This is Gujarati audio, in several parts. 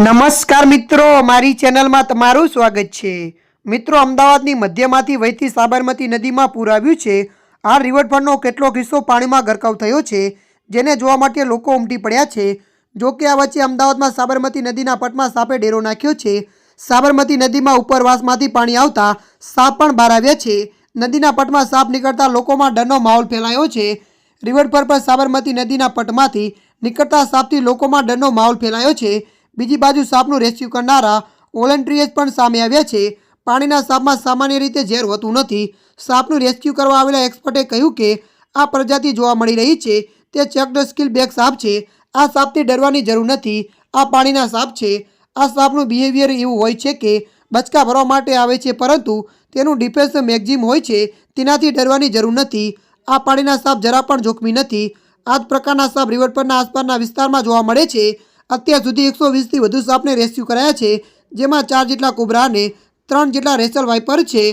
નમસ્કાર મિત્રો, મારી ચેનલમાં તમારું સ્વાગત છે. મિત્રો, અમદાવાદની મધ્યમાંથી વહેતી સાબરમતી નદીમાં પૂર આવ્યું છે. આ રિવરફ્રન્ટનો કેટલોક હિસ્સો પાણીમાં ગરકાવ થયો છે, જેને જોવા માટે લોકો ઉમટી પડ્યા છે. જો કે આ વચ્ચે અમદાવાદમાં સાબરમતી નદીના પટમાં સાપે ડેરો નાખ્યો છે. સાબરમતી નદીમાં ઉપરવાસમાંથી પાણી આવતા સાપ પણ બહાર આવ્યા છે. નદીના પટમાં સાપ નીકળતા લોકોમાં ડરનો માહોલ ફેલાયો છે. રિવરફ્રન્ટ પર સાબરમતી નદીના પટમાંથી નીકળતા સાપથી લોકોમાં ડરનો માહોલ ફેલાયો છે. બીજી બાજુ સાપનું રેસ્ક્યુ કરનારા વોલન્ટિયર્સ પણ સામે આવ્યા છે. પાણીના સાપમાં સામાન્ય રીતે ઝેર હોતું નથી. સાપનું રેસ્ક્યુ કરવા આવેલા એક્સપર્ટે કહ્યું કે, આ પ્રજાતિ જોવા મળી રહી છે. તે ચેકડ સ્કિલ બેક સાપ છે. આ સાપથી ડરવાની જરૂર નથી. આ પાણીના સાપ છે. આ સાપનું બિહેવિયર એવું હોય છે કે, બચકા ભરવા માટે આવે છે પરંતુ તેનું ડિફેન્સ મેગઝીમ હોય છે. તેનાથી ડરવાની જરૂર નથી. આ પાણીના સાપ જરા પણ જોખમી નથી. આ જ પ્રકારના સાપ રિવર પરના આસપાસના વિસ્તારમાં જોવા મળે છે. અત્યાર સુધી એકસો વીસથી વધુ સાપને રેસ્ક્યુ કરાયા છે, જેમાં ચાર જેટલા કોબરા અને ત્રણ જેટલા રેસલ વાઇપર છે.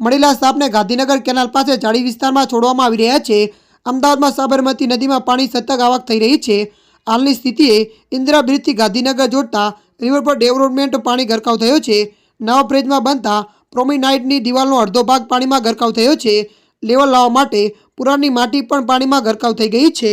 મળેલા સાપને ગાંધીનગર કેનાલ પાસે જાળી વિસ્તારમાં છોડવામાં આવી રહ્યા છે. અમદાવાદમાં સાબરમતી નદીમાં પાણી સતત આવક થઈ રહી છે. હાલની સ્થિતિએ ઇન્દિરા બ્રિજથી ગાંધીનગર જોડતા રિવર પર ડેવલપમેન્ટ પાણી ગરકાવ થયો છે. નવા બ્રિજમાં બનતા પ્રોમિનાઇટની દિવાલનો અડધો ભાગ પાણીમાં ગરકાવ થયો છે. લેવલ લાવવા માટે પુરાણની માટી પણ પાણીમાં ગરકાવ થઈ ગઈ છે.